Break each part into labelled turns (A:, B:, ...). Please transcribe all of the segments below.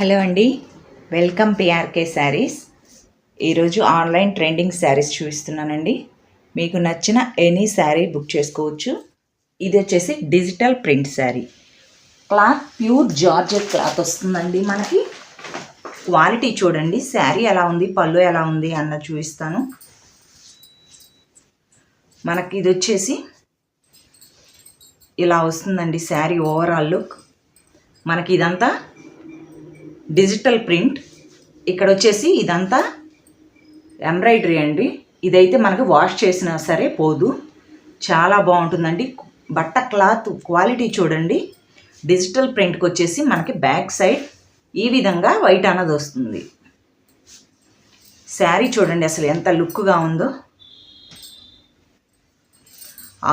A: Hello అండి. Welcome PRK saris. ఈరోజు online trending saris చూపిస్తున్నానండి. మీకు నచ్చిన ఎనీ శారీ బుక్ చేసుకోవచ్చు. ఇది వచ్చేసి digital print sari. Cloth pure georgette cloth వస్తుందండి మనకి. క్వాలిటీ చూడండి. శారీ ఎలా ఉంది పళ్ళు ఎలా ఉంది అన్న చూపిస్తాను. మనకి ఇది వచ్చేసి ఇలా వస్తుందండి శారీ ఓవరాల్ లుక్. మనకి ఇదంతా డిజిటల్ ప్రింట్. ఇక్కడ వచ్చేసి ఇదంతా ఎంబ్రాయిడరీ అండి. ఇదైతే మనకు వాష్ చేసినా సరే పోదు. చాలా బాగుంటుందండి. బట్ట క్లాత్ క్వాలిటీ చూడండి. డిజిటల్ ప్రింట్కి వచ్చేసి మనకి బ్యాక్ సైడ్ ఈ విధంగా వైట్ అన్నది వస్తుంది. శారీ చూడండి అసలు ఎంత లుక్గా ఉందో.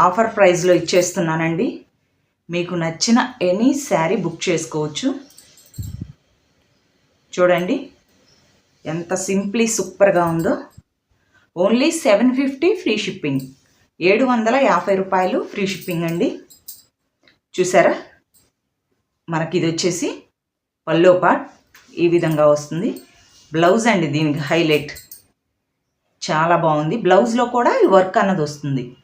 A: ఆఫర్ ప్రైస్లో ఇచ్చేస్తున్నానండి. మీకు నచ్చిన ఎనీ శారీ బుక్ చేసుకోవచ్చు. చూడండి. ఎంత సింప్లీ సూపర్గా ఉందో. Only seven fifty free shipping. ఏడు వందల యాభై రూపాయలు ఫ్రీ షిప్పింగ్ అండి. చూసారా? మనకి ఇది వచ్చేసి పల్లో పాట్ ఈ విధంగా వస్తుంది. బ్లౌజ్ అండి దీనికి హైలైట్. చాలా బాగుంది. బ్లౌజ్లో కూడా ఈ వర్క్ అన్నది వస్తుంది.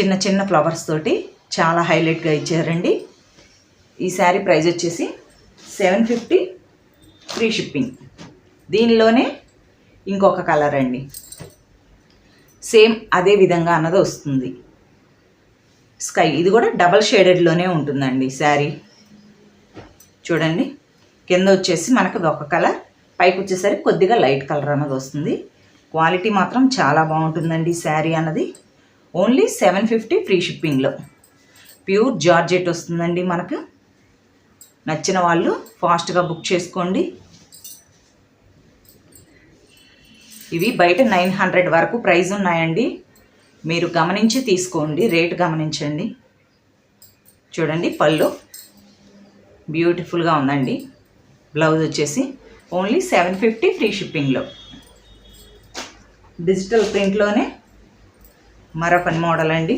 A: చిన్న చిన్న ఫ్లవర్స్ తోటి చాలా హైలైట్గా ఇచ్చారండి. ఈ శారీ ప్రైస్ వచ్చేసి సెవెన్ ఫిఫ్టీ ఫ్రీ షిప్పింగ్ దీనిలోనే ఇంకొక కలర్ అండి. సేమ్ అదే విధంగా అన్నది వస్తుంది. స్కై ఇది కూడా డబల్ షేడెడ్లోనే ఉంటుందండి శారీ. చూడండి కింద వచ్చేసి మనకు ఒక కలర్ పైకి వచ్చేసరికి కొద్దిగా లైట్ కలర్ అన్నది వస్తుంది. క్వాలిటీ మాత్రం చాలా బాగుంటుందండి శారీ అన్నది. ఓన్లీ సెవెన్ ఫిఫ్టీ ఫ్రీ షిప్పింగ్లో ప్యూర్ జార్జెట్ వస్తుందండి మనకు. నచ్చిన వాళ్ళు ఫాస్ట్గా బుక్ చేసుకోండి. ఇవి బయట నైన్ హండ్రెడ్ వరకు ప్రైజ్ ఉన్నాయండి. మీరు గమనించి తీసుకోండి రేట్ గమనించండి. చూడండి పళ్ళు బ్యూటిఫుల్గా ఉందండి. బ్లౌజ్ వచ్చేసి ఓన్లీ సెవెన్ ఫిఫ్టీ ఫ్రీ షిప్పింగ్లో. డిజిటల్ ప్రింట్లోనే మరొక మోడల్ అండి.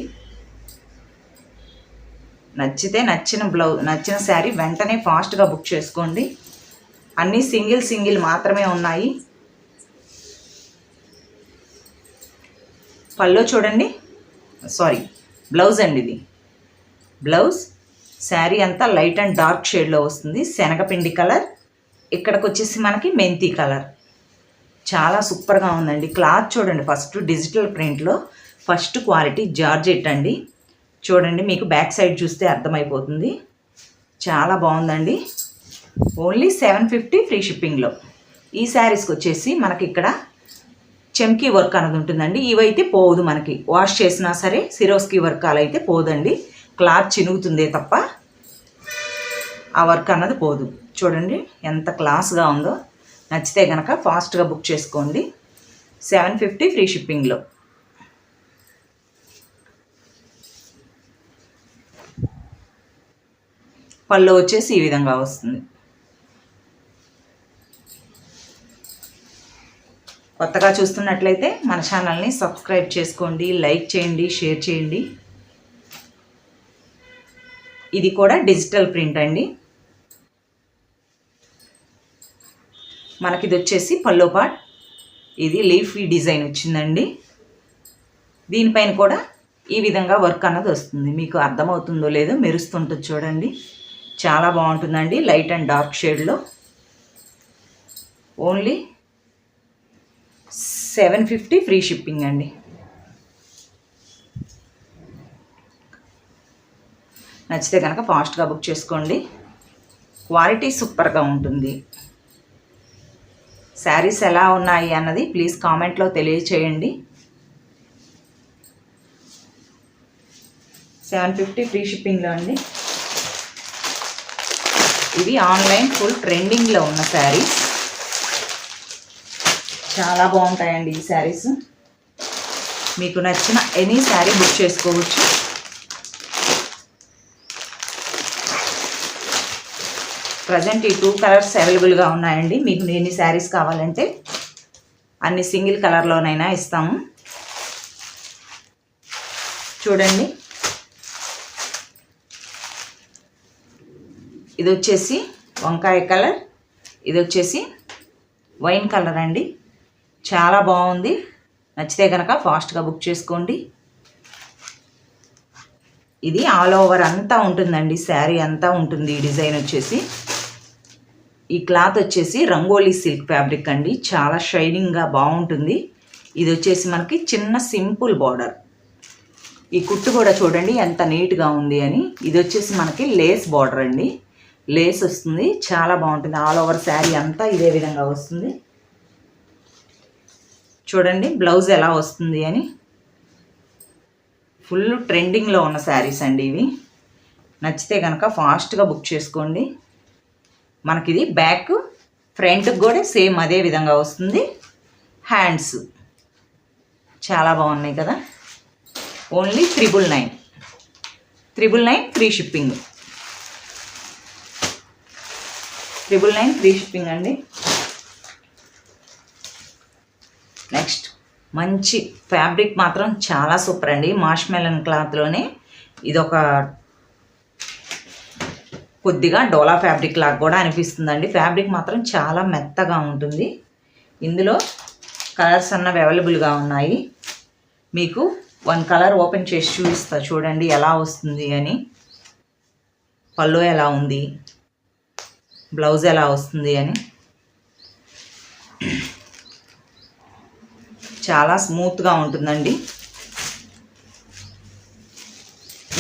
A: నచ్చితే నచ్చిన బ్లౌజ్ నచ్చిన శారీ వెంటనే ఫాస్ట్గా బుక్ చేసుకోండి. అన్నీ సింగిల్ సింగిల్ మాత్రమే ఉన్నాయి. పళ్ళు చూడండి. సారీ బ్లౌజ్ అండి ఇది. బ్లౌజ్ శారీ అంతా లైట్ అండ్ డార్క్ షేడ్లో వస్తుంది. శనగపిండి కలర్ ఇక్కడికి వచ్చేసి మనకి మెంతి కలర్. చాలా సూపర్గా ఉందండి. క్లాత్ చూడండి ఫస్ట్ డిజిటల్ ప్రింట్లో ఫస్ట్ క్వాలిటీ జార్జెట్ అండి. చూడండి మీకు బ్యాక్ సైడ్ చూస్తే అర్థమైపోతుంది. చాలా బాగుందండి. ఓన్లీ సెవెన్ ఫిఫ్టీ ఫ్రీ షిప్పింగ్లో. ఈ శారీస్కి వచ్చేసి మనకి ఇక్కడ చెమ్కీ వర్క్ అనేది ఉంటుందండి. ఇవైతే పోదు మనకి. వాష్ చేసినా సరే సిరోస్కి వర్క్ అలా అయితే పోదండి. క్లాత్ చినుగుతుందే తప్ప ఆ వర్క్ అన్నది పోదు. చూడండి ఎంత క్లాస్గా ఉందో. నచ్చితే కనుక ఫాస్ట్గా బుక్ చేసుకోండి. సెవెన్ ఫిఫ్టీ ఫ్రీ షిప్పింగ్లో. పళ్ళు వచ్చేసి ఈ విధంగా వస్తుంది. కొత్తగా చూస్తున్నట్లయితే మన ఛానల్ని సబ్స్క్రైబ్ చేసుకోండి లైక్ చేయండి షేర్ చేయండి. ఇది కూడా డిజిటల్ ప్రింట్ అండి. మనకి ఇది వచ్చేసి పల్లో పాట్. ఇది లీఫీ డిజైన్ వచ్చిందండి. దీనిపైన కూడా ఈ విధంగా వర్క్ అన్నది వస్తుంది. మీకు అర్థమవుతుందో లేదో మెరుస్తుంటుంది చూడండి. చాలా బాగుంటుందండి లైట్ అండ్ డార్క్ షేడ్లో. Only seven fifty free shipping అండి. నచ్చితే కనుక ఫాస్ట్గా బుక్ చేసుకోండి. క్వాలిటీ సూపర్గా ఉంటుంది. శారీస్ ఎలా ఉన్నాయి అన్నది ప్లీజ్ కామెంట్లో తెలియచేయండి. సెవెన్ ఫిఫ్టీ ఫ్రీ షిప్పింగ్లో అండి. ఇది ఆన్లైన్ ఫుల్ ట్రెండింగ్లో ఉన్న శారీస్. చాలా బాగుంటాయండి ఈ శారీస్. మీకు నచ్చిన ఎనీ శారీ బుక్ చేసుకోవచ్చు. ప్రజెంట్ ఈ టూ కలర్స్ అవైలబుల్గా ఉన్నాయండి. మీకు ఎన్ని శారీస్ కావాలంటే అన్ని సింగిల్ కలర్లోనైనా ఇస్తాము. చూడండి. ఇది వచ్చేసి వంకాయ కలర్ ఇది వచ్చేసి వైన్ కలర్ అండి. చాలా బాగుంది. నచ్చితే కనుక ఫాస్ట్గా బుక్ చేసుకోండి. ఇది ఆల్ ఓవర్ అంతా ఉంటుందండి. శారీ అంతా ఉంటుంది. ఈ డిజైన్ వచ్చేసి. ఈ క్లాత్ వచ్చేసి రంగోలీ సిల్క్ ఫ్యాబ్రిక్ అండి. చాలా షైనింగ్గా బాగుంటుంది. ఇది వచ్చేసి మనకి చిన్న సింపుల్ బార్డర్. ఈ కుట్టు కూడా చూడండి ఎంత నీట్గా ఉంది అని. ఇది వచ్చేసి మనకి లేస్ బార్డర్ అండి. లేస్ వస్తుంది. చాలా బాగుంటుంది. ఆల్ ఓవర్ శారీ అంతా ఇదే విధంగా వస్తుంది. చూడండి బ్లౌజ్ ఎలా వస్తుంది అని. ఫుల్ ట్రెండింగ్లో ఉన్న శారీస్ అండి ఇవి. నచ్చితే కనుక ఫాస్ట్గా బుక్ చేసుకోండి. మనకి ఇది బ్యాక్ ఫ్రంట్కి కూడా సేమ్ అదే విధంగా వస్తుంది. హ్యాండ్స్ చాలా బాగున్నాయి కదా. Only triple nine triple nine free shipping triple nine free shipping అండి. నెక్స్ట్ మంచి ఫ్యాబ్రిక్ మాత్రం చాలా సూపర్ అండి. మాష్ మెలన్ క్లాత్లోనే ఇది ఒక కొద్దిగా డోలా ఫ్యాబ్రిక్ లాగా కూడా అనిపిస్తుందండి. ఫ్యాబ్రిక్ మాత్రం చాలా మెత్తగా ఉంటుంది. ఇందులో కలర్స్ అన్నవి అవైలబుల్గా ఉన్నాయి. మీకు వన్ కలర్ ఓపెన్ చేసి చూపిస్తా చూడండి ఎలా వస్తుంది అని. పళ్ళు ఎలా ఉంది? బ్లౌజ్ ఎలా వస్తుంది అని. చాలా స్మూత్గా ఉంటుందండి.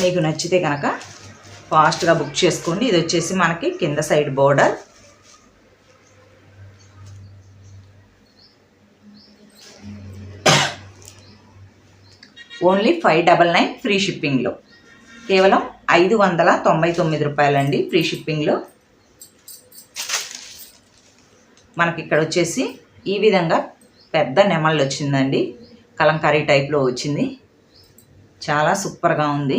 A: మీకు నచ్చితే కనుక ఫాస్ట్గా బుక్ చేసుకోండి. ఇది వచ్చేసి మనకి కింద side border. Only five double nine free షిప్పింగ్లో. కేవలం ఐదు వందల తొంభై తొమ్మిది రూపాయలండి ఫ్రీ షిప్పింగ్లో. మనకి ఇక్కడ వచ్చేసి ఈ విధంగా పెద్ద నెమళ్ళు వచ్చిందండి కలంకారీ టైప్లో వచ్చింది. చాలా సూపర్గా ఉంది.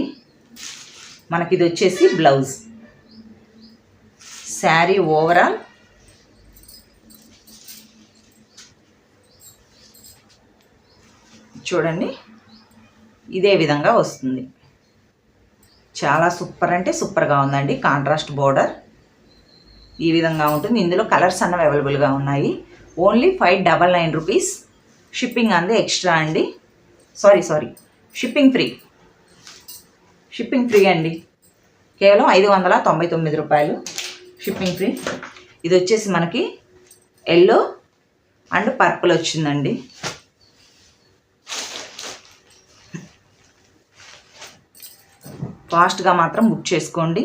A: మనకి ఇది వచ్చేసి బ్లౌజ్. శారీ ఓవరాల్ చూడండి. ఇదే విధంగా వస్తుంది. చాలా సూపర్ అంటే సూపర్గా ఉందండి. Contrast border. ఈ విధంగా ఉంటుంది. ఇందులో కలర్స్ అన్నవి అవైలబుల్గా ఉన్నాయి. Only five double nine rupees shipping అంది ఎక్స్ట్రా అండి. Sorry sorry shipping free shipping free అండి. కేవలం ఐదు వందల తొంభై తొమ్మిది రూపాయలు షిప్పింగ్ ఫ్రీ ఇది వచ్చేసి మనకి ఎల్లో అండ్ పర్పుల్ వచ్చిందండి. ఫాస్ట్గా మాత్రం బుక్ చేసుకోండి.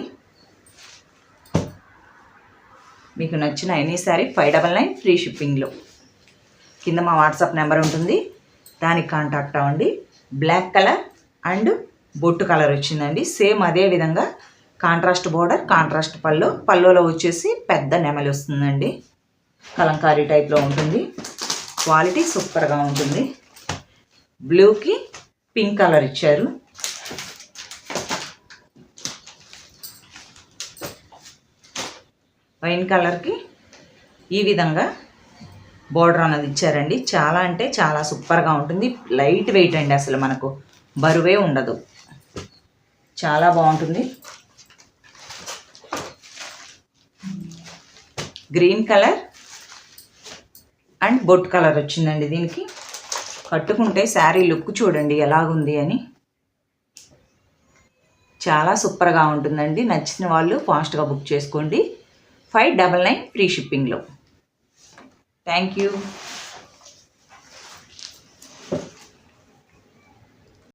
A: మీకు నచ్చిన any sari five double nine free షిప్పింగ్లో కింద మా వాట్సాప్ నెంబర్ ఉంటుంది. దానికి కాంటాక్ట్ అవ్వండి. బ్లాక్ కలర్ అండ్ బొట్టు కలర్ వచ్చిందండి. సేమ్ అదే విధంగా కాంట్రాస్ట్ బోర్డర్ కాంట్రాస్ట్ పళ్ళు. పళ్ళులో వచ్చేసి పెద్ద నెమలి వస్తుందండి. కలంకారీ టైప్లో ఉంటుంది. క్వాలిటీ సూపర్గా ఉంటుంది. బ్లూకి పింక్ కలర్ ఇచ్చారు. వైన్ కలర్కి ఈ విధంగా బోర్డర్ అన్నది ఇచ్చారండి. చాలా అంటే చాలా సూపర్గా ఉంటుంది. లైట్ వెయిట్ అండి అసలు మనకు. బరువే ఉండదు. చాలా బాగుంటుంది. గ్రీన్ కలర్ అండ్ బొట్ కలర్ వచ్చిందండి దీనికి. కట్టుకుంటే శారీ లుక్ చూడండి ఎలాగుంది అని. చాలా సూపర్గా ఉంటుందండి. నచ్చిన వాళ్ళు ఫాస్ట్గా బుక్ చేసుకోండి. ఫైవ్ డబల్ నైన్ ఫ్రీ షిప్పింగ్లో. Thank you.